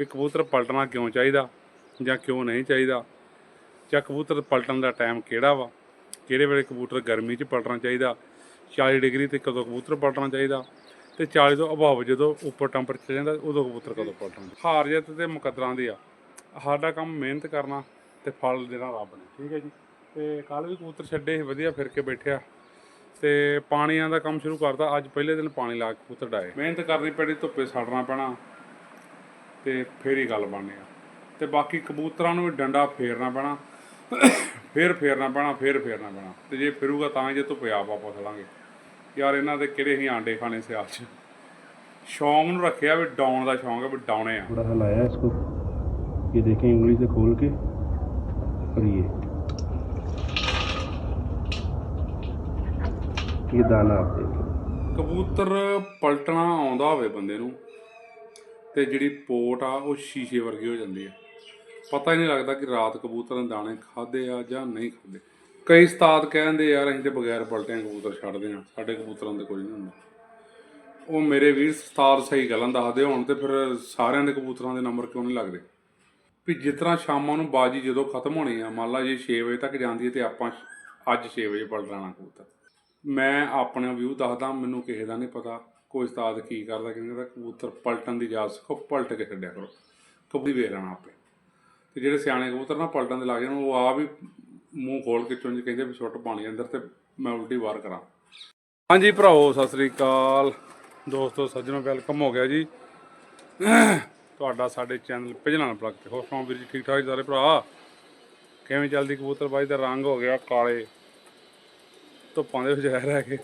ਕਿ ਕਬੂਤਰ ਪਲਟਣਾ ਕਿਉਂ ਚਾਹੀਦਾ ਜਾਂ ਕਿਉਂ ਨਹੀਂ ਚਾਹੀਦਾ? ਜਾਂ ਕਬੂਤਰ ਪਲਟਣ ਦਾ ਟਾਈਮ ਕਿਹੜਾ ਵਾ? ਕਿਹੜੇ ਵੇਲੇ ਕਬੂਤਰ ਗਰਮੀ 'ਚ ਪਲਟਣਾ ਚਾਹੀਦਾ? 40 ਡਿਗਰੀ ਤੇ ਕਦੋਂ ਕਬੂਤਰ ਪਲਟਣਾ ਚਾਹੀਦਾ? ਤੇ 40 ਤੋਂ ਅਭਾਵ ਜਦੋਂ ਉੱਪਰ ਟੈਂਪਰੇਚਰ ਜਾਂਦਾ ਉਦੋਂ ਕਬੂਤਰ ਕਦੋਂ ਪਲਟਣਾ? ਹਾਰ ਜਿੱਤ ਤੇ ਮੁਕੱਦਰਾਂ ਦੀ ਆ। ਸਾਡਾ ਕੰਮ ਮਿਹਨਤ ਕਰਨਾ ਤੇ ਫਲ ਦੇਣਾ ਰੱਬ ਨੇ ਠੀਕ ਹੈ ਜੀ? ਤੇ ਕੱਲ ਵੀ ਕਬੂਤਰ ਛੱਡੇ ਸੀ, ਵਧੀਆ ਫਿਰ ਕੇ ਬੈਠਿਆ। ਤੇ ਪਾਣੀਆਂ ਦਾ ਕੰਮ ਸ਼ੁਰੂ ਕਰਤਾ ਅੱਜ ਪਹਿਲੇ ਦਿਨ ਪਾਣੀ ਲਾ ਕੇ ਕਬੂਤਰ ਡਾਏ। ਮਿਹਨਤ ਕਰਨੀ ਪੈਣੀ ਧੁੱਪੇ ਸੜਨਾ ਪੈਣਾ। ਤੇ ਫੇਰ ਹੀ ਗੱਲ ਬਣਨੀ ਆ ਤੇ ਬਾਕੀ ਕਬੂਤਰਾਂ ਨੂੰ ਵੀ ਡੰਡਾ ਫੇਰਨਾ ਪੈਣਾ ਫੇਰ ਫੇਰਨਾ ਪੈਣਾ ਫੇਰ ਫੇਰਨਾ ਪੈਣਾ ਤੇ ਜੇ ਫਿਰੂਗਾ ਤਾਂ ਹੀ ਜੇ ਧੁੱਪੇ ਆਪ ਆਪਾਂ ਲਾਂਗੇ ਯਾਰ ਇਹਨਾਂ ਦੇ ਕਿਹੜੇ ਹੀ ਆਂਡੇ ਖਾਣੇ ਸਿਆਲ 'ਚ ਸ਼ੌਂਕ ਨੂੰ ਰੱਖਿਆ ਵੀ ਡਾਉਣ ਦਾ ਸ਼ੌਂਕ ਹੈ ਵੀ ਡਾਉਣੇ ਆ थोड़ा हलाया इसको ये देखें उंगली से खोल के और ये ये दाना आप देखें ਕਬੂਤਰ ਪਲਟਣਾ ਆਉਂਦਾ ਹੋਵੇ ਬੰਦੇ ਨੂੰ ਤੇ ਜਿਹੜੀ ਪੋਟ ਆ, ਉਹ ਸ਼ੀਸ਼ੇ ਵਰਗੀ ਹੋ ਜਾਂਦੀ ਹੈ ਪਤਾ ਹੀ ਨਹੀਂ ਲੱਗਦਾ ਕਿ ਰਾਤ ਕਬੂਤਰ ਦਾਣੇ ਖਾਦੇ ਆ ਜਾਂ ਨਹੀਂ ਖਾਦੇ ਕਈ ਉਸਤਾਦ ਕਹਿੰਦੇ, ਯਾਰ, ਅਸੀਂ ਤੇ ਬਗੈਰ ਪਲਟਿਆਂ ਕਬੂਤਰ ਛੱਡਦੇ ਆ। ਸਾਡੇ ਕਬੂਤਰਾਂ ਦੇ ਕੋਈ ਨਹੀਂ ਹੁੰਦਾ। ਉਹ ਮੇਰੇ ਵੀਰ ਉਸਤਾਦ ਸਹੀ ਗੱਲਾਂ ਦੱਸਦੇ ਹੋਣ ਤੇ ਫਿਰ ਸਾਰਿਆਂ ਦੇ ਕਬੂਤਰਾਂ ਦੇ ਨੰਬਰ ਕਿਉਂ ਨਹੀਂ ਲੱਗਦੇ? ਵੀ ਜਿਸ ਤਰ੍ਹਾਂ ਸ਼ਾਮਾਂ ਨੂੰ ਬਾਜੀ ਜਦੋਂ ਖਤਮ ਹੋਣੀ ਆ, ਮੰਨ ਲਾ ਜੇ 6 ਵਜੇ ਤੱਕ ਜਾਂਦੀ ਹੈ ਤੇ ਆਪਾਂ ਅੱਜ 6 ਵਜੇ ਪਲਟਣਾ ਕਬੂਤਰ। ਮੈਂ ਆਪਣਾ ਵਿਊ ਦੱਸਦਾ, ਮੈਨੂੰ ਕਿਸੇ ਦਾ ਨਹੀਂ ਪਤਾ। ਕੋਈ ਉਸਤਾਦ ਕੀ ਕਰਦਾ ਕਹਿੰਦਾ ਕਬੂਤਰ ਪਲਟਣ ਦੀ ਜਾਚ ਸਿੱਖੋ, ਪਲਟ ਕੇ ਛੱਡਿਆ ਕਰੋ। ਕਬੂਤਰ ਵੇਖ ਲੈਣਾ ਆਪੇ। ਤੇ ਜਿਹੜੇ ਸਿਆਣੇ ਕਬੂਤਰ ਨਾ ਪਲਟਣ ਦੇ ਲੱਗ ਜਾਣ, ਉਹ ਆ ਵੀ ਮੂੰਹ ਖੋਲ ਕੇ ਚੁੰਝ ਕਹਿੰਦੇ ਵੀ ਸੁੱਟ ਪਾਣੀ ਅੰਦਰ ਤੇ ਮੈਂ ਉਲਟੀ ਵਾਰ ਕਰਾਂ। ਹਾਂਜੀ ਭਰਾਓ ਸਤਿ ਸ੍ਰੀ ਅਕਾਲ। ਦੋਸਤੋ, ਸੱਜਣੋ, ਵੈਲਕਮ ਹੋ ਗਿਆ ਜੀ। ਤੁਹਾਡਾ ਸਾਡੇ ਚੈਨਲ ਪਿਜਨਾਂ ਪਲੱਗ ਤੇ ਹੋਰ ਸੁਣਾਓ ਵੀਰ ਜੀ ਠੀਕ ਠਾਕ ਸਾਰੇ ਭਰਾ? ਕਿਵੇਂ ਚੱਲਦੀ ਕਬੂਤਰਬਾਜੀ ਦਾ ਰੰਗ ਹੋ ਗਿਆ ਕਾਲੇ? ਧੁੱਪਾਂ ਦੇ ਵਿੱਚ ਰਹਿ ਰਹਿ ਕੇ।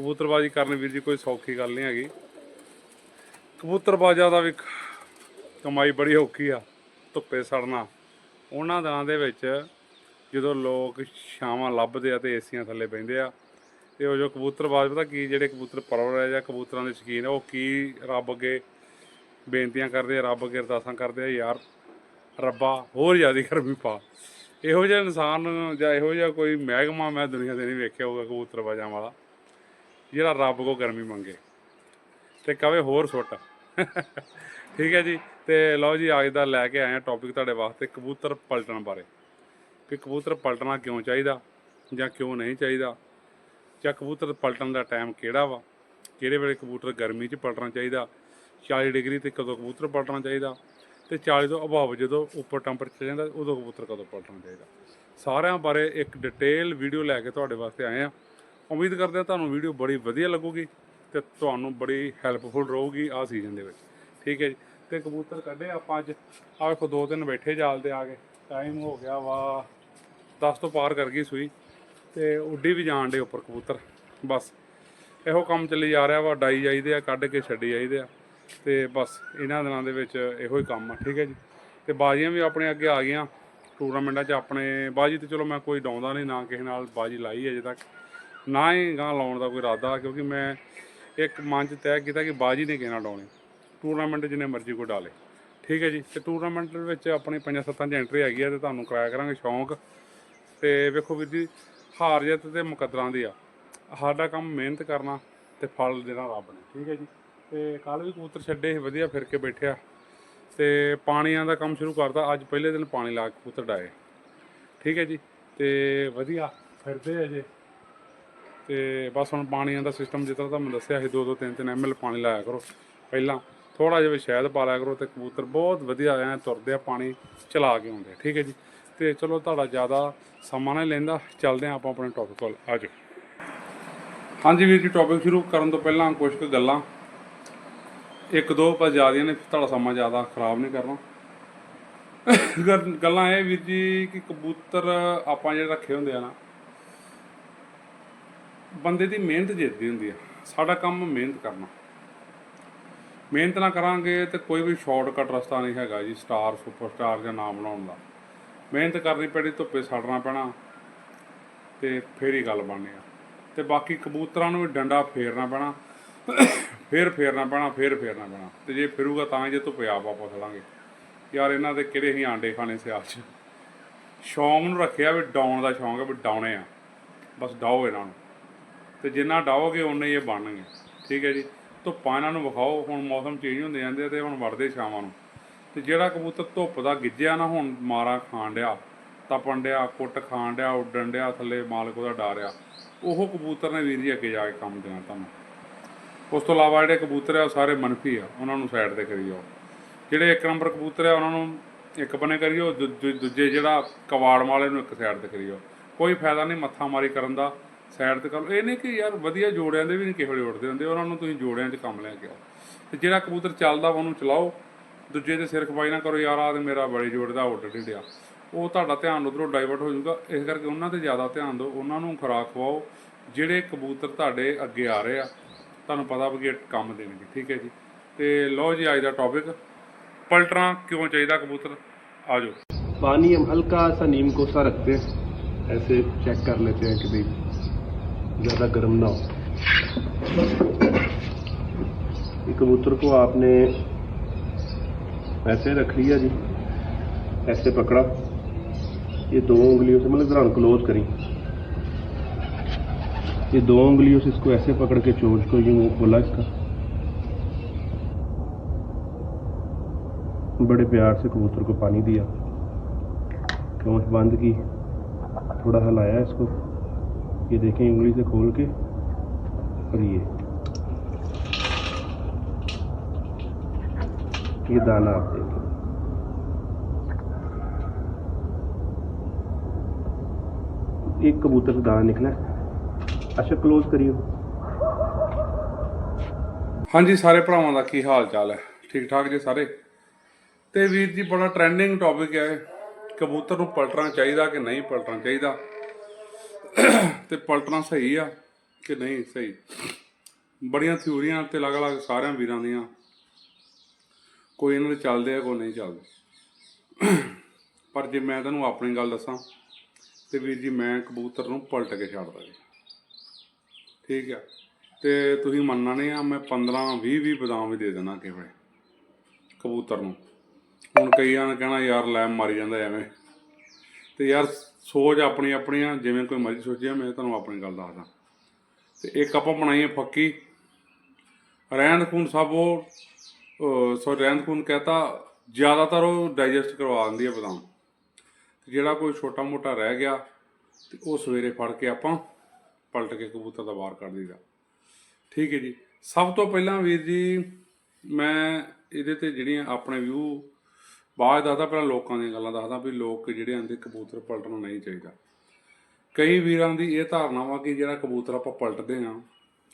ਕਬੂਤਰਬਾਜੀ ਕਰਨ ਵੀਰ ਜੀ ਕੋਈ ਸੌਖੀ ਗੱਲ ਨਹੀਂ ਹੈਗੀ। ਕਬੂਤਰਬਾਜ਼ਾਂ ਦਾ ਵੀ ਕਮਾਈ ਬੜੀ ਔਖੀ ਆ, ਧੁੱਪੇ ਸੜਨਾ। ਉਹਨਾਂ ਦਿਨਾਂ ਦੇ ਵਿੱਚ ਜਦੋਂ ਲੋਕ ਛਾਵਾਂ ਲੱਭਦੇ ਆ ਤੇ ਏਸੀਆਂ ਥੱਲੇ ਬਹਿੰਦੇ ਆ, ਤੇ ਉਹ ਜੋ ਕਬੂਤਰਬਾਜ਼ ਪਤਾ ਕੀ ਜਿਹੜੇ ਕਬੂਤਰ ਪਰਵਰ ਆ ਜਾਂ ਕਬੂਤਰਾਂ ਦੇ ਸ਼ੌਕੀਨ ਆ, ਉਹ ਕੀ ਰੱਬ ਅੱਗੇ ਬੇਨਤੀਆਂ ਕਰਦੇ ਆ, ਰੱਬ ਅੱਗੇ ਅਰਦਾਸਾਂ ਕਰਦੇ ਆ, ਯਾਰ ਰੱਬਾ ਹੋਰ ਜ਼ਿਆਦਾ ਗਰਮੀ ਪਾ। ਇਹੋ ਜਿਹਾ ਇਨਸਾਨ ਜਾਂ ਇਹੋ ਜਿਹਾ ਕੋਈ ਮਹਿਕਮਾ ਮੈਂ ਦੁਨੀਆ ਦੇ ਨਹੀਂ ਵੇਖਿਆ ਹੋਊਗਾ ਕਬੂਤਰਬਾਜ਼ਾਂ ਵਾਲਾ। ਜਿਹੜਾ ਰੱਬ ਕੋ ਗਰਮੀ ਮੰਗੇ। ਤੇ ਕਵੇ ਹੋਰ ਸੁੱਟ। ਠੀਕ ਹੈ ਜੀ, ਤੇ ਲਓ ਜੀ, ਅੱਜ ਦਾ ਲੈ ਕੇ ਆਏ ਆ ਟੌਪਿਕ ਤੁਹਾਡੇ ਵਾਸਤੇ ਕਬੂਤਰ ਪਲਟਣ ਬਾਰੇ। ਕਿ ਕਬੂਤਰ ਪਲਟਣਾ ਕਿਉਂ ਚਾਹੀਦਾ ਜਾਂ ਕਿਉਂ ਨਹੀਂ ਚਾਹੀਦਾ? ਜਾਂ ਕਬੂਤਰ ਪਲਟਣ ਦਾ ਟਾਈਮ ਕਿਹੜਾ ਵਾ? ਕਿਹੜੇ ਵੇਲੇ ਕਬੂਤਰ ਗਰਮੀ 'ਚ ਪਲਟਣਾ ਚਾਹੀਦਾ? 40 ਡਿਗਰੀ ਤੇ ਕਦੋਂ ਕਬੂਤਰ ਪਲਟਣਾ ਚਾਹੀਦਾ? ਤੇ 40 ਤੋਂ ਅਭਾਵ ਜਦੋਂ ਉੱਪਰ ਟੈਂਪਰੇਚਰ ਜਾਂਦਾ, ਉਦੋਂ ਕਬੂਤਰ ਕਦੋਂ ਪਲਟਣਾ ਚਾਹੀਦਾ? ਸਾਰਿਆਂ ਬਾਰੇ ਇੱਕ ਡਿਟੇਲ ਵੀਡੀਓ ਲੈ ਕੇ ਤੁਹਾਡੇ ਵਾਸਤੇ ਆਏ ਆ ਉਮੀਦ ਕਰਦੇ ਹਾਂ ਤੁਹਾਨੂੰ ਵੀਡੀਓ ਬੜੀ ਵਧੀਆ ਲੱਗੂਗੀ ਤੇ ਤੁਹਾਨੂੰ ਬੜੀ ਹੈਲਪਫੁਲ ਰਹੂਗੀ ਆਹ ਸੀਜ਼ਨ ਦੇ ਵਿੱਚ। ਠੀਕ ਹੈ ਜੀ? ਤੇ ਕਬੂਤਰ ਕੱਢੇ ਆਪਾਂ ਅੱਜ। ਆਹ ਵੇਖੋ, ਦੋ ਦਿਨ ਬੈਠੇ ਜਾਲ ਤੇ ਆ ਕੇ। ਟਾਈਮ ਹੋ ਗਿਆ ਵਾ 10 ਤੋਂ ਪਾਰ ਕਰ ਗਈ ਸੂਈ। ਤੇ ਉੱਡੀ ਵੀ ਜਾਣ ਡੇ ਉੱਪਰ ਕਬੂਤਰ। ਬਸ, ਇਹੋ ਕੰਮ ਚੱਲੀ ਜਾ ਰਿਹਾ ਵਾ, ਡਾਈ ਜਾਈਦੇ ਆ, ਕੱਢ ਕੇ ਛੱਡੀ ਜਾਈਦੇ ਆ। ਤੇ ਬਸ, ਇਹਨਾਂ ਦਿਨਾਂ ਦੇ ਵਿੱਚ ਇਹੋ ਹੀ ਕੰਮ ਆ, ਠੀਕ ਹੈ ਜੀ? ਤੇ ਬਾਜ਼ੀਆਂ ਵੀ ਆਪਣੇ ਅੱਗੇ ਆ ਗਈਆਂ। ਟੂਰਨਾਮੈਂਟਾਂ 'ਚ ਆਪਣੇ, ਬਾਜੀ ਤੇ ਚਲੋ ਮੈਂ ਕੋਈ ਡਾਉਂਦਾ ਨਹੀਂ, ਨਾ ਕਿਸੇ ਨਾਲ ਬਾਜੀ ਲਾਈ ਅਜੇ ਤੱਕ। ਨਾ ਹੀ ਗਾਂ ਲਾਉਣ ਦਾ ਕੋਈ ਇਰਾਦਾ, ਕਿਉਂਕਿ ਮੈਂ ਇੱਕ ਮਨ 'ਚ ਤੈਅ ਕੀਤਾ ਕਿ ਬਾਜੀ ਨੇ ਕਿਹਨਾਂ ਡਾਉਣੀ। ਟੂਰਨਾਮੈਂਟ ਜਿੰਨੇ ਮਰਜ਼ੀ ਕੋਈ ਡਾਲੇ। ਠੀਕ ਹੈ ਜੀ, ਤੇ ਟੂਰਨਾਮੈਂਟ ਦੇ ਵਿੱਚ ਆਪਣੀ ਪੰਜਾਂ ਸੱਤਾਂ 'ਚ ਐਂਟਰੀ ਹੈਗੀ ਆ ਤੇ ਤੁਹਾਨੂੰ ਕਰਾਇਆ ਕਰਾਂਗੇ ਸ਼ੌਂਕ। ਤੇ ਵੇਖੋ ਵੀਰ ਜੀ, ਹਾਰ ਜਿੱਤ ਤੇ ਮੁਕੱਦਰਾਂ ਦੀ ਆ। ਸਾਡਾ ਕੰਮ ਮਿਹਨਤ ਕਰਨਾ ਤੇ ਫਲ ਦੇਣਾ ਰੱਬ ਨੇ। ਠੀਕ ਹੈ ਜੀ, ਤੇ ਕੱਲ ਵੀ ਕਬੂਤਰ ਛੱਡੇ ਸੀ, ਵਧੀਆ ਫਿਰ ਕੇ ਬੈਠਿਆ। ਤੇ ਪਾਣੀਆਂ ਦਾ ਕੰਮ ਸ਼ੁਰੂ ਕਰਤਾ, ਅੱਜ ਪਹਿਲੇ ਦਿਨ ਪਾਣੀ ਲਾ ਕੇ ਕਬੂਤਰ ਡਾਏ। ਠੀਕ ਹੈ ਜੀ, ਤੇ ਵਧੀਆ, ਫਿਰਦੇ ਅਜੇ ਤੇ ਬਸ ਹੁਣ ਪਾਣੀਆਂ ਦਾ ਸਿਸਟਮ ਜਿਸ ਤਰ੍ਹਾਂ ਤੁਹਾਨੂੰ ਦੱਸਿਆ ਸੀ 2-2 3-3 ਐਮਐਲ ਪਾਣੀ ਲਾਇਆ ਕਰੋ ਪਹਿਲਾਂ। ਥੋੜਾ ਜਿਹਾ ਵੀ ਸ਼ਹਿਦ ਪਾ ਲਿਆ ਕਰੋ ਤੇ ਕਬੂਤਰ ਬਹੁਤ ਵਧੀਆ ਐ ਤੁਰਦੇ ਆ, ਪਾਣੀ ਚਲਾ ਕੇ ਆਉਂਦੇ ਠੀਕ ਹੈ ਜੀ। ਤੇ ਚਲੋ ਤੁਹਾਡਾ ਜ਼ਿਆਦਾ ਸਮਾਂ ਨਹੀਂ ਲੈਂਦਾ, ਚੱਲਦੇ ਆ ਆਪਾਂ ਆਪਣੇ ਟੌਪਿਕ ਕੋਲ ਆ ਜਾਓ। ਹਾਂਜੀ ਵੀਰ ਜੀ ਟੌਪਿਕ ਸ਼ੁਰੂ ਕਰਨ ਤੋਂ ਪਹਿਲਾਂ ਕੁਝ ਕੁ ਗੱਲਾਂ। ਇੱਕ ਦੋ ਪਰ ਜ਼ਿਆਦੀਆਂ ਨੇ, ਤੁਹਾਡਾ ਸਮਾਂ ਜ਼ਿਆਦਾ ਖਰਾਬ ਨਹੀਂ ਕਰਨਾ। ਗੱਲਾਂ ਇਹ ਵੀਰ ਜੀ ਕਿ ਕਬੂਤਰ ਆਪਾਂ ਜਿਹੜੇ ਰੱਖੇ ਹੁੰਦੇ ਆ ਨਾ ਬੰਦੇ ਦੀ ਮਿਹਨਤ ਜਿੱਤਦੀ ਹੁੰਦੀ ਆ। ਸਾਡਾ ਕੰਮ ਮਿਹਨਤ ਕਰਨਾ। ਮਿਹਨਤ ਨਾ ਕਰਾਂਗੇ ਤੇ ਕੋਈ ਵੀ ਸ਼ਾਰਟਕਟ ਰਸਤਾ ਨਹੀਂ ਹੈਗਾ ਜੀ ਸਟਾਰ ਸੁਪਰਸਟਾਰ ਜਾਂ ਨਾਮ ਬਣਾਉਣ ਦਾ। ਮਿਹਨਤ ਕਰਨੀ ਪੈਣੀ, ਧੁੱਪੇ ਸੜਨਾ ਪੈਣਾ ਤੇ ਫੇਰ ਹੀ ਗੱਲ ਬਣਨੀ ਆ। ਤੇ ਬਾਕੀ ਕਬੂਤਰਾਂ ਨੂੰ ਵੀ ਡੰਡਾ ਫੇਰਨਾ ਪੈਣਾ, ਫੇਰ ਫੇਰਨਾ ਪੈਣਾ, ਫੇਰ ਫੇਰਨਾ ਪੈਣਾ। ਤੇ ਜੇ ਫਿਰੂਗਾ ਤਾਂ ਹੀ ਜੇ ਧੁੱਪੇ ਆਪ ਵਾਪਸ ਲਾਂਗੇ। ਯਾਰ ਇਹਨਾਂ ਦੇ ਕਿਹੜੇ ਹੀ ਆਂਡੇ ਖਾਣੇ ਸਿਆਲ 'ਚ। ਸ਼ੌਂਕ ਨੂੰ ਰੱਖਿਆ ਵੀ ਡਾਉਣ ਦਾ ਸ਼ੌਂਕ ਹੈ ਵੀ ਡਾਉਣੇ ਆ। ਬਸ ਡਾਓ ਇਹਨਾਂ ਨੂੰ। ਤੇ ਜਿੰਨਾ ਡਾਓਗੇ ਉਨੇ ਹੀ ਇਹ ਬਣਨਗੇ। ਠੀਕ ਹੈ ਜੀ? ਧੁੱਪਾਂ ਇਹਨਾਂ ਨੂੰ ਵਿਖਾਓ, ਹੁਣ ਮੌਸਮ ਚੇਂਜ ਹੁੰਦੇ ਜਾਂਦੇ ਆ ਤੇ ਹੁਣ ਵੜਦੇ ਸ਼ਾਮਾਂ ਨੂੰ। ਤੇ ਜਿਹੜਾ ਕਬੂਤਰ ਧੁੱਪ ਦਾ ਗਿੱਜਿਆ ਨਾ, ਹੁਣ ਮਾਰਾ ਖਾਣ ਡਿਆ, ਤਪਣ ਡਿਆ, ਕੁੱਟ ਖਾਣ ਡਿਆ, ਉੱਡਣ ਡਿਆ, ਥੱਲੇ ਮਾਲਕ ਉਹਦਾ ਡਾਰਿਆ ਉਹ ਕਬੂਤਰ ਨੇ ਵੀਰ ਜੀ ਅੱਗੇ ਜਾ ਕੇ ਕੰਮ ਦੇਣਾ ਤੁਹਾਨੂੰ। ਉਸ ਤੋਂ ਇਲਾਵਾ ਜਿਹੜੇ ਕਬੂਤਰ ਆ, ਉਹ ਸਾਰੇ ਮਨਫੀ ਆ, ਉਹਨਾਂ ਨੂੰ ਸਾਈਡ ਤੇ ਕਰੀ ਜਾਓ। ਜਿਹੜੇ ਇੱਕ ਨੰਬਰ ਕਬੂਤਰ ਆ, ਉਹਨਾਂ ਨੂੰ ਇੱਕ ਬੰਨੇ ਕਰਿਓ ਦੂ- ਦੂ- ਦੂਜੇ ਜਿਹੜਾ ਕਵਾੜ ਵਾਲੇ ਨੂੰ ਇੱਕ ਸਾਈਡ ਤੇ ਕਰਿਓ ਕੋਈ ਫਾਇਦਾ ਨਹੀਂ ਮੱਥਾ ਮਾਰੀ ਕਰਨ ਦਾ। ਸਾਈਡ ਤੇ ਕਰੋ ਇਹ ਨਹੀਂ ਕਿ ਯਾਰ ਵਧੀਆ ਜੋੜਿਆਂ ਦੇ ਵੀ ਨਹੀਂ ਕਿਸੇ ਵੇਲੇ ਉੱਡਦੇ ਹੁੰਦੇ ਉਹਨਾਂ ਨੂੰ ਤੁਸੀਂ ਜੋੜਿਆਂ 'ਚ ਕੰਮ ਲੈ ਕੇ ਆਓ ਤੇ ਜਿਹੜਾ ਕਬੂਤਰ ਚੱਲਦਾ ਵਾ ਉਹਨੂੰ ਚਲਾਓ ਦੂਜੇ ਦੇ ਸਿਰ ਖਪਾਈ ਨਾ ਕਰੋ ਯਾਰ ਆ ਤੇ ਮੇਰਾ ਬੜੀ ਜੋੜਦਾ ਉੱਡ ਨਹੀਂ ਡਿਆ ਉਹ ਤੁਹਾਡਾ ਧਿਆਨ ਉਧਰੋਂ ਡਾਈਵਰਟ ਹੋ ਜਾਊਗਾ ਇਸ ਕਰਕੇ ਉਹਨਾਂ ਤੇ ਜ਼ਿਆਦਾ ਧਿਆਨ ਦਿਓ ਉਹਨਾਂ ਨੂੰ ਖੁਰਾਕ ਖਵਾਓ ਜਿਹੜੇ ਕਬੂਤਰ ਤੁਹਾਡੇ ਅੱਗੇ ਆ ਰਹੇ ਆ ਤੁਹਾਨੂੰ ਪਤਾ ਵੀ ਇਹ ਕੰਮ ਦੇਣਗੇ ਠੀਕ ਹੈ ਜੀ ਤੇ ਲਓ ਜੀ ਅੱਜ ਦਾ ਟੌਪਿਕ ਪਲਟਣਾ ਕਿਉਂ ਚਾਹੀਦਾ ਕਬੂਤਰ ਆ ਜਾਓ पानी हम हल्का सा नीम को सा रखते हैं ऐसे चेक कर लेते हैं कि भाई ज़्यादा गर्म ना हो। कबूतर को आपने ऐसे रख लिया जी, ऐसे पकड़ा। ये दो उंगलियों से मतलब ग्राउंड क्लोज करी। ये दो उंगलियों से इसको ऐसे पकड़ के चोंच को यूँ खोला इसका। बड़े प्यार से कबूतर को पानी दिया। चोंच बंद की, थोड़ा हिलाया इसको। ये देखें उंगली से खोल के और ये ये दाना आप देखें एक कबूतर से दाना निकला है। अच्छा क्लोज करिए ਹਾਂਜੀ ਸਾਰੇ ਭਰਾਵਾਂ ਦਾ ਕੀ ਹਾਲ ਚਾਲ ਹੈ ਠੀਕ ਠਾਕ ਜੀ ਸਾਰੇ ਤੇ ਵੀਰ ਜੀ ਬੜਾ ਟ੍ਰੈਂਡਿੰਗ ਟੌਪਿਕ ਹੈ ਇਹ। ਕਬੂਤਰ ਨੂੰ ਪਲਟਣਾ ਚਾਹੀਦਾ ਕਿ ਨਹੀਂ ਪਲਟਣਾ ਚਾਹੀਦਾ ਤੇ ਪਲਟਣਾ ਸਹੀ ਆ ਕਿ ਨਹੀਂ ਸਹੀ? ਬੜੀਆਂ ਥਿਊਰੀਆਂ ਤੇ ਅਲੱਗ-ਅਲੱਗ ਸਾਰਿਆਂ ਵੀਰਾਂ ਦੀਆਂ। ਕੋਈ ਇਹਨਾਂ ਦੇ ਚੱਲਦੇ ਆ, ਕੋਈ ਨਹੀਂ ਚੱਲਦੇ। ਪਰ ਜੇ ਮੈਂ ਤੁਹਾਨੂੰ ਆਪਣੀ ਗੱਲ ਦੱਸਾਂ, ਤੇ ਵੀਰ ਜੀ ਮੈਂ ਕਬੂਤਰ ਨੂੰ ਪਲਟ ਕੇ ਛੱਡਦਾ ਜੀ। ਠੀਕ ਆ? ਤੇ ਤੁਸੀਂ ਮੰਨਣਾ ਨਹੀਂ ਆ, ਮੈਂ 15 20 20 ਬਦਾਮ ਵੀ ਦੇ ਦੇਣਾ ਕਿਵੇਂ ਕਬੂਤਰ ਨੂੰ। ਹੁਣ ਕਈਆਂ ਨੇ ਕਹਿਣਾ, ਯਾਰ ਲੈਮ ਮਾਰੀ ਜਾਂਦਾ ਐਵੇਂ। ਤੇ ਯਾਰ ਸੋਚ ਆਪਣੀ ਆਪਣੀ ਆ, ਜਿਵੇਂ ਕੋਈ ਮਰਜ਼ੀ ਸੋਚਿਆ ਮੈਂ ਤੁਹਾਨੂੰ ਆਪਣੀ ਗੱਲ ਦੱਸਦਾ। ਤੇ ਇੱਕ ਆਪਾਂ ਬਣਾਈਏ ਫੱਕੀ ਰਹਿੰਦ ਖੂਨ ਸਭ ਉਹ ਸੋ ਰਹਿੰਦ ਖੂਨ ਕਹਤਾ, ਜ਼ਿਆਦਾਤਰ ਉਹ ਡਾਈਜੈਸਟ ਕਰਵਾ ਦਿੰਦੀ ਹੈ ਬਦਾਮ। ਜਿਹੜਾ ਕੋਈ ਛੋਟਾ ਮੋਟਾ ਰਹਿ ਗਿਆ, ਤੇ ਉਹ ਸਵੇਰੇ ਫੜ ਕੇ ਆਪਾਂ ਪਲਟ ਕੇ ਕਬੂਤਰ ਦਾ ਬਾਹਰ ਕੱਢ ਦਈਦਾ। ਠੀਕ ਹੈ ਜੀ। ਸਭ ਤੋਂ ਪਹਿਲਾਂ ਵੀਰ ਜੀ, ਮੈਂ ਇਹਦੇ ਤੇ ਜਿਹੜੀਆਂ ਆਪਣੇ ਵਿਊ ਬਾਅਦ ਦੱਸਦਾ, ਪਹਿਲਾਂ ਲੋਕਾਂ ਦੀਆਂ ਗੱਲਾਂ ਦੱਸਦਾ ਵੀ ਲੋਕ ਜਿਹੜੇ ਆਂਦੇ ਕਬੂਤਰ ਪਲਟਣਾ ਨਹੀਂ ਚਾਹੀਦਾ। ਕਈ ਵੀਰਾਂ ਦੀ ਇਹ ਧਾਰਨਾ ਵਾ ਕਿ ਜਿਹੜਾ ਕਬੂਤਰ ਆਪਾਂ ਪਲਟਦੇ ਆ,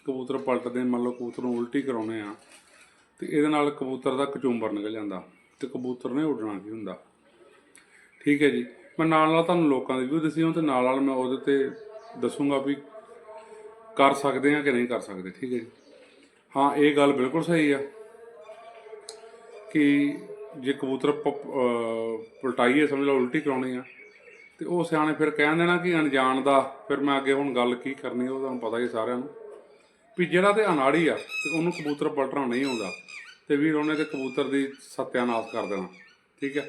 ਕਬੂਤਰ ਪਲਟਦੇ ਮੰਨ ਲਓ ਕਬੂਤਰ ਨੂੰ ਉਲਟੀ ਕਰਾਉਨੇ ਆ, ਤੇ ਇਹਦੇ ਨਾਲ ਕਬੂਤਰ ਦਾ ਕਚੂੰਬਰ ਨਿਕਲ ਜਾਂਦਾ, ਤੇ ਕਬੂਤਰ ਨੇ ਉੱਡਣਾ ਕੀ ਹੁੰਦਾ। ਠੀਕ ਹੈ ਜੀ। ਮੈਂ ਨਾਲ ਨਾਲ ਤੁਹਾਨੂੰ ਲੋਕਾਂ ਦੀ ਵੀਡੀਓ ਦੱਸੀ ਹਾਂ ਤੇ ਨਾਲ ਨਾਲ ਮੈਂ ਉਹਦੇ ਤੇ ਦੱਸੂਗਾ ਵੀ ਕਰ ਸਕਦੇ ਆ ਕਿ ਨਹੀਂ ਕਰ ਸਕਦੇ। ਠੀਕ ਹੈ ਜੀ। ਹਾਂ, ਇਹ ਗੱਲ ਬਿਲਕੁਲ ਸਹੀ ਆ ਕਿ ਜੇ ਕਬੂਤਰ ਪਲਟਾਈਏ, ਸਮਝ ਲਓ, ਉਲਟੀ ਕਰਾਉਣੀ ਆ, ਤੇ ਉਹ ਸਿਆਣੇ ਫਿਰ ਕਹਿਣ ਦੇਣਾ ਕਿ ਅਣਜਾਣ ਦਾ, ਫਿਰ ਮੈਂ ਅੱਗੇ ਹੁਣ ਗੱਲ ਕੀ ਕਰਨੀ ਉਹ ਤੁਹਾਨੂੰ ਪਤਾ ਹੀ ਸਾਰਿਆਂ ਨੂੰ, ਵੀ ਜਿਹੜਾ ਤੇ ਅਨਾੜੀ ਆ, ਤੇ ਉਹਨੂੰ ਕਬੂਤਰ ਪਲਟਣਾ ਨਹੀਂ ਆਉਂਦਾ, ਤੇ ਵੀਰ ਉਹਨੇ ਤੇ ਕਬੂਤਰ ਦੀ ਸਤਿਆਨਾਸ਼ ਕਰ ਦੇਣਾ, ਠੀਕ ਹੈ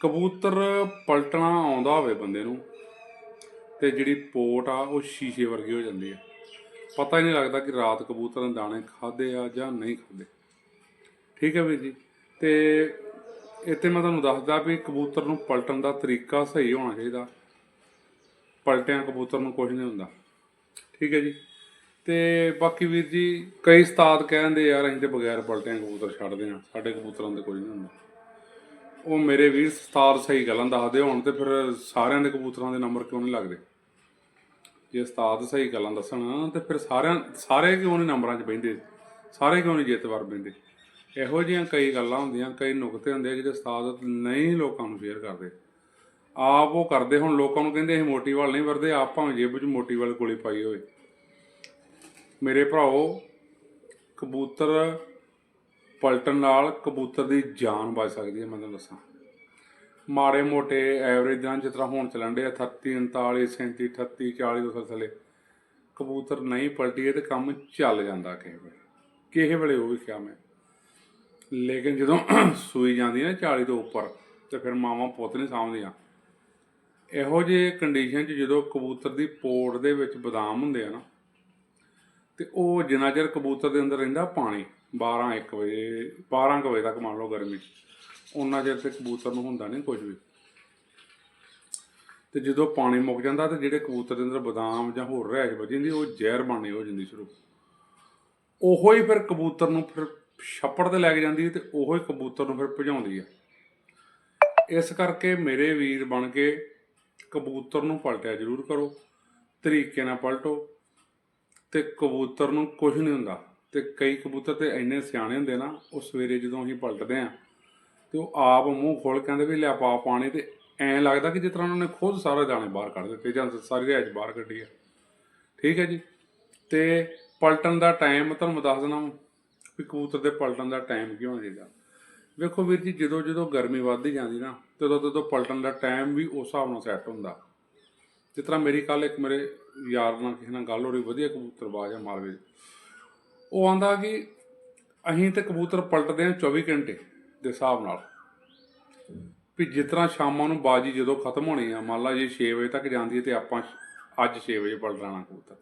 ਕਬੂਤਰ ਪਲਟਣਾ ਆਉਂਦਾ ਹੋਵੇ ਬੰਦੇ ਨੂੰ, ਤੇ ਜਿਹੜੀ ਪੋਟ ਆ, ਉਹ ਸ਼ੀਸ਼ੇ ਵਰਗੀ ਹੋ ਜਾਂਦੀ ਆ। ਪਤਾ ਹੀ ਨਹੀਂ ਲੱਗਦਾ ਕਿ ਰਾਤ ਕਬੂਤਰ ਨੇ ਦਾਣੇ ਖਾਦੇ ਆ ਜਾਂ ਨਹੀਂ ਖਾਦੇ ਠੀਕ ਹੈ ਵੀਰ ਜੀ? ਤੇ ਇੱਥੇ ਮੈਂ ਤੁਹਾਨੂੰ ਦੱਸਦਾ ਵੀ ਕਬੂਤਰ ਨੂੰ ਪਲਟਣ ਦਾ ਤਰੀਕਾ ਸਹੀ ਹੋਣਾ ਚਾਹੀਦਾ। ਪਲਟਿਆਂ ਕਬੂਤਰ ਨੂੰ ਕੁਝ ਨਹੀਂ ਹੁੰਦਾ। ਠੀਕ ਹੈ ਜੀ। ਤੇ ਬਾਕੀ ਵੀਰ ਜੀ, ਕਈ ਉਸਤਾਦ ਕਹਿੰਦੇ ਯਾਰ ਅਸੀਂ ਤੇ ਬਗੈਰ ਪਲਟਿਆਂ ਕਬੂਤਰ ਛੱਡਦੇ ਆ ਸਾਡੇ ਕਬੂਤਰਾਂ ਦੇ ਕੁਝ ਨਹੀਂ ਹੁੰਦਾ। ਉਹ ਮੇਰੇ ਵੀਰ ਉਸਤਾਦ ਸਹੀ ਗੱਲਾਂ ਦੱਸਦੇ ਹੋਣ ਤੇ ਫਿਰ ਸਾਰਿਆਂ ਦੇ ਕਬੂਤਰਾਂ ਦੇ ਨੰਬਰ ਕਿਉਂ ਨਹੀਂ ਲੱਗਦੇ? ਜੇ ਉਸਤਾਦ ਸਹੀ ਗੱਲਾਂ ਦੱਸਣ ਤੇ ਫਿਰ ਸਾਰਿਆਂ, ਸਾਰੇ ਕਿਉਂ ਨਹੀਂ ਨੰਬਰਾਂ 'ਚ ਬਹਿੰਦੇ? ਸਾਰੇ ਕਿਉਂ ਨਹੀਂ ਜਿੱਤ ਵਾਰ ਬਹਿੰਦੇ? ਇਹੋ ਜਿਹੀਆਂ ਕਈ ਗੱਲਾਂ ਹੁੰਦੀਆਂ, ਕਈ ਨੁਕਤੇ ਹੁੰਦੇ ਆ ਜਿਹੜੇ ਉਸਤਾਦ ਨਹੀਂ ਲੋਕਾਂ ਨੂੰ ਸ਼ੇਅਰ ਕਰਦੇ। ਆਪ ਉਹ ਕਰਦੇ, ਹੁਣ ਲੋਕਾਂ ਨੂੰ ਕਹਿੰਦੇ ਅਸੀਂ ਮੋਟੀ ਵਾਲ ਨਹੀਂ ਵਰਦੇ, ਆਪ ਭਾਵੇਂ ਜੇਬ 'ਚ ਮੋਟੀ ਵਾਲ ਗੋਲੀ ਪਾਈ ਹੋਵੇ। ਮੇਰੇ ਭਰਾਓ ਕਬੂਤਰ ਪਲਟਣ ਨਾਲ ਕਬੂਤਰ ਦੀ ਜਾਨ ਬਚ ਸਕਦੀ ਹੈ, ਮੈਂ ਤੁਹਾਨੂੰ ਦੱਸਾਂ। ਮਾੜੇ ਮੋਟੇ ਐਵਰੇਜ ਜਾਂ ਜਿਸ ਤਰ੍ਹਾਂ ਹੁਣ ਚੱਲਣ ਦੇ 38 39 37 38 40 ਤੋਂ ਥੱਲੇ ਕਬੂਤਰ ਨਹੀਂ ਪਲਟੀਏ ਤੇ ਕੰਮ ਚੱਲ ਜਾਂਦਾ ਕਿਸੇ ਵੇਲੇ। ਕਿਸੇ ਵੇਲੇ ਉਹ ਵੀ ਕਿਹਾ ਮੈਂ ਲੇਕਿਨ ਜਦੋਂ ਸੂਈ ਜਾਂਦੀ ਹੈ ਨਾ 40 ਤੋਂ ਉੱਪਰ, ਤੇ ਫਿਰ ਮਾਵਾਂ ਪੁੱਤ ਨਹੀਂ ਸਾਂਭਦੀਆਂ। ਇਹੋ ਜਿਹੇ ਕੰਡੀਸ਼ਨ 'ਚ ਜਦੋਂ ਕਬੂਤਰ ਦੀ ਪੋੜ ਦੇ ਵਿੱਚ ਬਦਾਮ ਹੁੰਦੇ ਆ ਨਾ, ਤੇ ਉਹ ਜਿੰਨਾ ਚਿਰ ਕਬੂਤਰ ਦੇ ਅੰਦਰ ਰਹਿੰਦਾ ਪਾਣੀ 12 1 ਵਜੇ 12 ਕੁ ਵਜੇ ਤੱਕ ਮੰਨ ਲਓ ਗਰਮੀ 'ਚ ਉਹਨਾਂ ਚਿਰ ਤੇ ਕਬੂਤਰ ਨੂੰ ਹੁੰਦਾ ਨਹੀਂ ਕੁਝ ਵੀ। ਤੇ ਜਦੋਂ ਪਾਣੀ ਮੁੱਕ ਜਾਂਦਾ ਤੇ ਜਿਹੜੇ ਕਬੂਤਰ ਦੇ ਅੰਦਰ ਬਦਾਮ ਜਾਂ ਹੋਰ ਰਹਿਸ਼ ਬਚੀ ਜਾਂਦੀ, ਉਹ ਜ਼ਹਿਰ ਬਣਨੀ ਹੋ ਜਾਂਦੀ ਸ਼ੁਰੂ। ਉਹੋ ਹੀ ਫਿਰ ਕਬੂਤਰ ਨੂੰ ਫਿਰ ਛੱਪੜ ਤੇ ਲੈ ਕੇ ਜਾਂਦੀ ਤੇ ਉਹੋ ਹੀ ਕਬੂਤਰ ਨੂੰ ਫਿਰ ਭਜਾਉਂਦੀ ਆ। ਇਸ ਕਰਕੇ ਮੇਰੇ ਵੀਰ ਬਣ ਕੇ ਕਬੂਤਰ ਨੂੰ ਪਲਟਿਆ ਜ਼ਰੂਰ ਕਰੋ, ਤਰੀਕੇ ਨਾਲ ਪਲਟੋ ਤੇ ਕਬੂਤਰ ਨੂੰ ਕੁਝ ਨਹੀਂ ਹੁੰਦਾ। ਤੇ ਕਈ ਕਬੂਤਰ ਤੇ ਇੰਨੇ ਸਿਆਣੇ ਹੁੰਦੇ ਨਾ, ਉਹ ਸਵੇਰੇ ਜਦੋਂ ਅਸੀਂ ਪਲਟਦੇ ਆ ਤੇ ਉਹ ਆਪ ਮੂੰਹ ਖੋਲ ਕਹਿੰਦੇ ਵੀ ਲਿਆ ਪਾ ਪਾਣੀ ਤੇ ਐਂ ਲੱਗਦਾ ਕਿ ਜਿਸ ਤਰ੍ਹਾਂ ਉਹਨਾਂ ਨੇ ਖੁਦ ਸਾਰੇ ਦਾਣੇ ਬਾਹਰ ਕੱਢ ਦਿੱਤੇ ਜਾਂ ਸਾਰੀ ਰਿਆਜ ਬਾਹਰ ਕੱਢੀ ਆ। ਠੀਕ ਹੈ ਜੀ। ਤੇ ਪਲਟਣ ਦਾ ਟਾਈਮ ਤੁਹਾਨੂੰ ਦੱਸ ਦਿੰਦਾ ਵੀ ਕਬੂਤਰ ਦੇ ਪਲਟਣ ਦਾ ਟਾਈਮ ਕਿਉਂ ਹੋਣਾ ਚਾਹੀਦਾ ਵੇਖੋ ਵੀਰ ਜੀ, ਜਦੋਂ ਜਦੋਂ ਗਰਮੀ ਵੱਧਦੀ ਜਾਂਦੀ ਨਾ, ਤਦੋਂ ਤਦੋਂ ਪਲਟਣ ਦਾ ਟਾਈਮ ਵੀ ਉਸ ਹਿਸਾਬ ਨਾਲ ਸੈੱਟ ਹੁੰਦਾ। ਜਿਸ ਤਰ੍ਹਾਂ ਮੇਰੀ ਕੱਲ ਇੱਕ ਮੇਰੇ ਯਾਰ ਨਾਲ ਕਿਸੇ ਨਾਲ ਗੱਲ ਹੋ ਰਹੀ, ਵਧੀਆ ਕਬੂਤਰਬਾਜ਼ ਆ ਮਾਲਵੇ 'ਚ। ਉਹ ਆਂਦਾ ਕਿ ਅਸੀਂ ਤੇ ਕਬੂਤਰ ਪਲਟਦੇ ਹਾਂ 24 ਘੰਟੇ ਦੇ ਹਿਸਾਬ ਨਾਲ। ਵੀ ਜਿਸ ਤਰ੍ਹਾਂ ਸ਼ਾਮਾਂ ਨੂੰ ਬਾਜੀ ਜਦੋਂ ਖਤਮ ਹੋਣੀ ਆ, ਮੰਨ ਲਾ ਜੇ 6 ਵਜੇ ਤੱਕ ਜਾਂਦੀ ਹੈ ਤੇ ਆਪਾਂ ਅੱਜ 6 ਵਜੇ ਪਲਟਣਾ ਕਬੂਤਰ।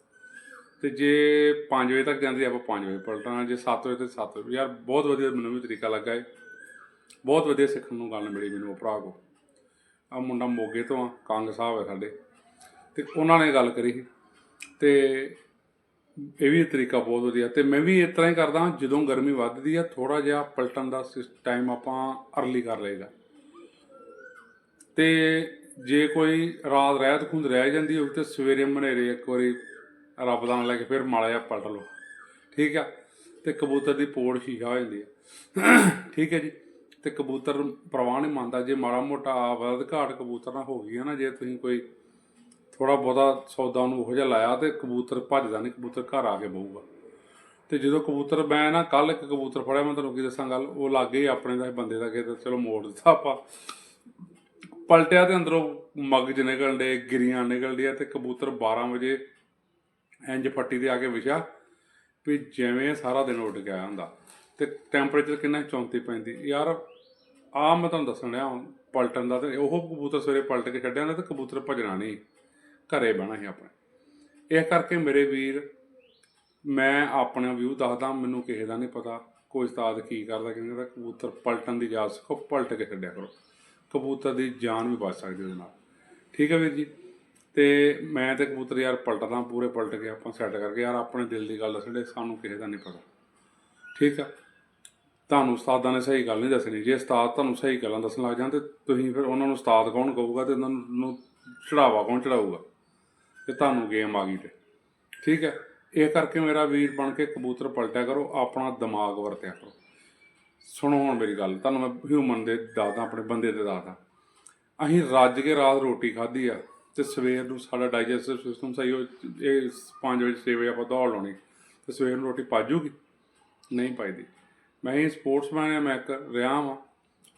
ਤੇ ਜੇ 5 ਵਜੇ ਤੱਕ ਜਾਂਦੀ ਆਪਾਂ 5 ਵਜੇ ਪਲਟਣਾ ਜੇ 7 ਵਜੇ ਤੇ 7 ਵਜੇ। ਯਾਰ, ਬਹੁਤ ਵਧੀਆ ਮੈਨੂੰ ਵੀ ਤਰੀਕਾ ਲੱਗਾ ਏ ਬਹੁਤ ਵਧੀਆ ਸਿੱਖਣ ਨੂੰ ਗੱਲ ਮਿਲੀ ਮੈਨੂੰ ਉਹ ਭਰਾ ਕੋ ਆ ਮੁੰਡਾ ਮੋਗੇ ਤੋਂ ਆ, ਕੰਗ ਸਾਹਿਬ ਹੈ ਸਾਡੇ। ਤੇ ਉਹਨਾਂ ਨੇ ਗੱਲ ਕਰੀ ਸੀ। ਤੇ ਇਹ ਵੀ ਤਰੀਕਾ ਬਹੁਤ ਵਧੀਆ। ਤੇ ਮੈਂ ਵੀ ਇਸ ਤਰ੍ਹਾਂ ਹੀ ਕਰਦਾ, ਜਦੋਂ ਗਰਮੀ ਵੱਧਦੀ ਆ ਥੋੜਾ ਜਿਹਾ ਪਲਟਣ ਦਾ ਟਾਈਮ ਆਪਾਂ ਅਰਲੀ ਕਰ ਲਈਦਾ। ਤੇ ਜੇ ਕੋਈ ਰਾਤ ਰਹਿਤ ਖੁੰਦ ਰਹਿ ਜਾਂਦੀ ਹੋਵੇ, ਤੇ ਸਵੇਰੇ ਮਨੇਰੇ ਇੱਕ ਵਾਰੀ ਰੱਬ ਦਾ ਲੈ ਕੇ ਫਿਰ ਮਾੜਾ ਜਿਹਾ ਪਲਟ ਲਓ। ਠੀਕ ਆ? ਤੇ ਕਬੂਤਰ ਦੀ ਪੋੜ ਸ਼ੀਸ਼ਾ ਹੋ ਜਾਂਦੀ ਹੈ ਠੀਕ ਹੈ ਜੀ? ਤੇ ਕਬੂਤਰ ਪ੍ਰਵਾਹ ਨਹੀਂ ਮੰਨਦਾ। ਜੇ ਮਾੜਾ ਮੋਟਾ ਵਧ ਘਾਟ ਕਬੂਤਰ ਨਾਲ ਹੋ ਗਈ ਹੈ ਨਾ, ਜੇ ਤੁਸੀਂ ਕੋਈ ਥੋੜਾ ਬਹੁਤਾ ਸੌਦਾ ਉਹਨੂੰ ਉਹੋ ਜਿਹਾ ਲਾਇਆ ਤੇ ਕਬੂਤਰ ਭੱਜਦਾ ਨਹੀਂ, ਕਬੂਤਰ ਘਰ ਆ ਕੇ ਬਹੂਗਾ। ਤੇ ਜਦੋਂ ਕਬੂਤਰ, ਮੈਂ ਨਾ ਕੱਲ ਇੱਕ ਕਬੂਤਰ ਫੜਿਆ, ਮੈਂ ਤੁਹਾਨੂੰ ਕੀ ਦੱਸਾਂ ਗੱਲ? ਉਹ ਲੱਗੇ ਹੀ ਆਪਣੇ ਦਾ ਬੰਦੇ ਦਾ ਕਿਤੇ, ਚਲੋ ਮੋੜ ਦਿੱਤਾ ਆਪਾਂ। ਪਲਟਿਆ ਤੇ ਅੰਦਰੋਂ ਮਗਜ ਨਿਕਲਣ ਦੇ ਗਿਰੀਆਂ ਨਿਕਲਦੀਆਂ ਤੇ ਕਬੂਤਰ 12 ਵਜੇ ਇੰਜ ਫੱਟੀ ਤੇ ਆ ਕੇ ਵਿਛਿਆ ਵੀ ਜਿਵੇਂ ਸਾਰਾ ਦਿਨ ਉੱਡ ਗਿਆ ਹੁੰਦਾ। ਤੇ ਟੈਂਪਰੇਚਰ ਕਿੰਨਾ 34 ਪੈਂਦੀ ਯਾਰ ਆ ਮੈਂ ਤੁਹਾਨੂੰ ਦੱਸਣ ਡਿਆ ਹੁਣ, ਪਲਟਣ ਦਾ ਤੇ ਉਹ ਕਬੂਤਰ ਸਵੇਰੇ ਪਲਟ ਕੇ ਛੱਡਿਆ ਨਾ ਤੇ ਕਬੂਤਰ ਭਜਣਾ ਨਹੀਂ। ਘਰੇ ਬਹਿਣਾ ਸੀ ਆਪਣੇ। ਇਹ ਕਰਕੇ ਮੇਰੇ ਵੀਰ, ਮੈਂ ਆਪਣਾ ਵਿਊ ਦੱਸਦਾ, ਮੈਨੂੰ ਕਿਸੇ ਦਾ ਨਹੀਂ ਪਤਾ ਕੋਈ ਉਸਤਾਦ ਕੀ ਕਰਦਾ ਕਹਿੰਦਾ ਕਬੂਤਰ ਪਲਟਣ ਦੀ ਜਾਚ ਸਿੱਖੋ, ਪਲਟ ਕੇ ਛੱਡਿਆ ਕਰੋ। ਕਬੂਤਰ ਦੀ ਜਾਨ ਵੀ ਬਚ ਸਕਦੀ ਉਹਦੇ ਨਾਲ। ਠੀਕ ਹੈ ਵੀਰ ਜੀ? ਤੇ ਮੈਂ ਤੇ ਕਬੂਤਰ ਯਾਰ ਪਲਟਦਾ, ਪੂਰੇ ਪਲਟ ਕੇ ਆਪਾਂ ਸੈੱਟ ਕਰਕੇ, ਯਾਰ ਆਪਣੇ ਦਿਲ ਦੀ ਗੱਲ ਦੱਸਣੇ ਸਾਨੂੰ ਕਿਸੇ ਦਾ ਨਹੀਂ ਪਤਾ। ਠੀਕ ਆ? ਤੁਹਾਨੂੰ ਉਸਤਾਦਾਂ ਨੇ ਸਹੀ ਗੱਲ ਨਹੀਂ ਦੱਸਣੀ। ਜੇ ਉਸਤਾਦ ਤੁਹਾਨੂੰ ਸਹੀ ਗੱਲਾਂ ਦੱਸਣ ਲੱਗ ਜਾਣ ਤੇ ਤੁਸੀਂ ਫਿਰ ਉਹਨਾਂ ਨੂੰ ਉਸਤਾਦ ਕੌਣ ਕਹੂਗਾ ਤੇ ਉਹਨਾਂ ਨੂੰ ਚੜਾਵਾ ਕੌਣ ਚੜਾਊਗਾ? ਤੇ ਤੁਹਾਨੂੰ ਗੇਮ ਆ ਗਈ ਤੇ। ਠੀਕ ਹੈ ਇਹ ਕਰਕੇ ਮੇਰਾ ਵੀਰ ਬਣ ਕੇ ਕਬੂਤਰ ਪਲਟਿਆ ਕਰੋ, ਆਪਣਾ ਦਿਮਾਗ ਵਰਤਿਆ ਕਰੋ। ਸੁਣੋ ਹੁਣ ਮੇਰੀ ਗੱਲ, ਤੁਹਾਨੂੰ ਮੈਂ ਹਿਊਮਨ ਦੇ ਦੱਸਦਾ ਆਪਣੇ ਬੰਦੇ ਦੇ ਦੱਸਦਾ ਅਸੀਂ ਰੱਜ ਕੇ ਰਾਤ ਰੋਟੀ ਖਾਧੀ ਆ। ਤੇ ਸਵੇਰ ਨੂੰ ਸਾਡਾ ਡਾਈਜੈਸਟਿਵ ਸਿਸਟਮ ਸਹੀ ਹੋ ਇਹ 5 ਵਜੇ 6 ਵਜੇ ਆਪਾਂ ਦੌੜ ਲਾਉਣੀ। ਤੇ ਸਵੇਰ ਨੂੰ ਰੋਟੀ ਪਾਜੂਗੀ ਨਹੀਂ ਪਾਈਦੀ ਮੈਂ ਹੀ ਸਪੋਰਟਸਮੈਨ ਆ, ਮੈਂ ਇੱਕ ਰਿਹਾ ਵਾਂ।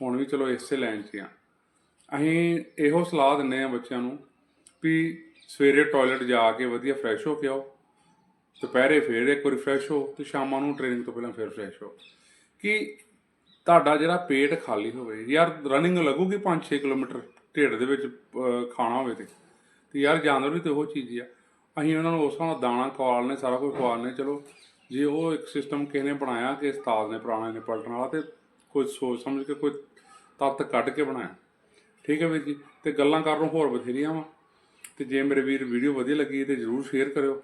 ਹੁਣ ਵੀ ਚਲੋ ਇਸੇ ਲਾਈਨ 'ਚ ਆ। ਅਸੀਂ ਇਹੋ ਸਲਾਹ ਦਿੰਦੇ ਆ ਬੱਚਿਆਂ ਨੂੰ ਵੀ ਸਵੇਰੇ ਟਾਇਲਟ ਜਾ ਕੇ ਵਧੀਆ ਫਰੈਸ਼ ਹੋ ਕੇ ਆਓ। ਦੁਪਹਿਰੇ ਫੇਰ ਇੱਕ ਵਾਰੀ ਫਰੈਸ਼ ਹੋ ਤੇ ਸ਼ਾਮਾਂ ਨੂੰ ਟ੍ਰੇਨਿੰਗ ਤੋਂ ਪਹਿਲਾਂ ਫੇਰ ਫਰੈਸ਼ ਹੋ। ਕਿ ਤੁਹਾਡਾ ਜਿਹੜਾ ਪੇਟ ਖਾਲੀ ਹੋਵੇ, ਯਾਰ ਰਨਿੰਗ ਲੱਗੂਗੀ 5-6 ਕਿਲੋਮੀਟਰ ਢਿੱਡ ਦੇ ਵਿੱਚ ਖਾਣਾ ਹੋਵੇ ਤੇ। ਤੇ ਯਾਰ ਜਾਨਵਰ ਵੀ ਤੇ ਉਹ ਚੀਜ਼ ਹੀ ਆ। ਅਸੀਂ ਉਹਨਾਂ ਨੂੰ ਉਸ ਹਿਸਾਬ ਨਾਲ ਦਾਣਾ ਖਵਾਲਨੇ ਸਾਰਾ ਕੁਝ ਖਵਾਲਨੇ ਚਲੋ, ਜੇ ਉਹ ਇੱਕ ਸਿਸਟਮ ਕਿਸੇ ਨੇ ਬਣਾਇਆ ਕਿ ਉਸਤਾਦ ਨੇ ਪੁਰਾਣੇ ਨੇ ਪਲਟਣ ਵਾਲਾ ਤੇ ਕੋਈ ਸੋਚ ਸਮਝ ਕੇ ਕੋਈ ਤੱਤ ਕੱਢ ਕੇ ਬਣਾਇਆ। ਠੀਕ ਹੈ ਵੀਰ ਜੀ, ਤੇ ਗੱਲਾਂ ਕਰਨ ਨੂੰ ਹੋਰ ਬਥੇਰੀਆਂ ਵਾ। ਤੇ ਜੇ ਮੇਰੇ ਵੀਰ ਵੀਡੀਓ ਵਧੀਆ ਲੱਗੀ ਤੇ ਜਰੂਰ ਸ਼ੇਅਰ ਕਰਿਓ।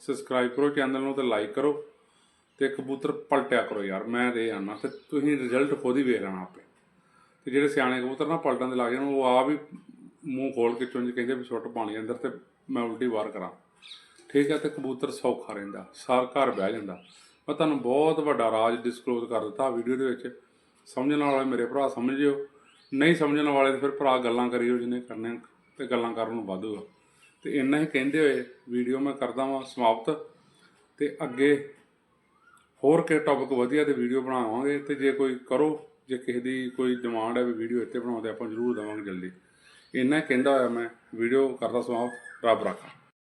ਸਬਸਕ੍ਰਾਈਬ ਕਰੋ ਚੈਨਲ ਨੂੰ ਤੇ ਲਾਈਕ ਕਰੋ। ਤੇ ਕਬੂਤਰ ਪਲਟਿਆ ਕਰੋ ਯਾਰ, ਮੈਂ ਤੇ ਆਨਾ, ਤੇ ਤੁਸੀਂ ਰਿਜ਼ਲਟ ਖੁਦ ਹੀ ਵੇਖ ਲੈਣਾ ਆਪੇ। ਤੇ ਜਿਹੜੇ ਸਿਆਣੇ ਕਬੂਤਰ ਨਾ ਪਲਟਣ ਦੇ ਲੱਗ ਜਾਣ ਉਹ ਆਪ ਵੀ ਮੂੰਹ ਖੋਲ ਕੇ ਚੁੰਝ ਕਹਿੰਦੇ ਵੀ ਸੁੱਟ ਪਾਣੀ ਅੰਦਰ ਤੇ ਮੈਂ ਉਲਟੀ ਵਾਰ ਕਰਾਂ। ਠੀਕ ਹੈ ਤੇ ਕਬੂਤਰ ਸੌਖਾ ਰਹਿੰਦਾ, ਸਾਰ ਘਰ ਬਹਿ ਜਾਂਦਾ। ਮੈਂ ਤੁਹਾਨੂੰ ਬਹੁਤ ਵੱਡਾ ਰਾਜ ਡਿਸਕਲੋਜ਼ ਕਰ ਦਿੱਤਾ ਵੀਡੀਓ ਦੇ ਵਿੱਚ। ਸਮਝਣ ਵਾਲੇ ਮੇਰੇ ਭਰਾ ਸਮਝਿਓ, ਨਹੀਂ ਸਮਝਣ ਵਾਲੇ ਤੇ ਫਿਰ ਭਰਾ ਗੱਲਾਂ ਕਰਿਓ ਜਿਹਨੇ ਕਰਨੇ ਤੇ ਗੱਲਾਂ ਕਰਨ ਨੂੰ ਵਾਧੂਗਾ ਤੇ ਇੰਨਾ ਹੀ ਕਹਿੰਦੇ ਹੋਏ ਵੀਡੀਓ ਮੈਂ ਕਰਦਾ ਵਾਂ ਸਮਾਪਤ। ਤੇ ਅੱਗੇ ਹੋਰ ਕਿ ਟੌਪਿਕ ਵਧੀਆ ਤੇ ਵੀਡੀਓ ਬਣਾਵਾਂਗੇ ਤੇ ਜੇ ਕੋਈ ਕਰੋ, ਜੇ ਕਿਸੇ ਦੀ ਕੋਈ ਡਿਮਾਂਡ ਹੈ ਵੀ ਵੀਡੀਓ ਇੱਥੇ ਬਣਾਉਂਦੇ ਆਪਾਂ ਜ਼ਰੂਰ ਦੇਵਾਂਗੇ ਜਲਦੀ। ਇੰਨਾ ਕਹਿੰਦਾ ਹੋਇਆ ਮੈਂ ਵੀਡੀਓ ਕਰਦਾ ਸਮਾਪਤ ਰੱਬ ਰਾਖਾ।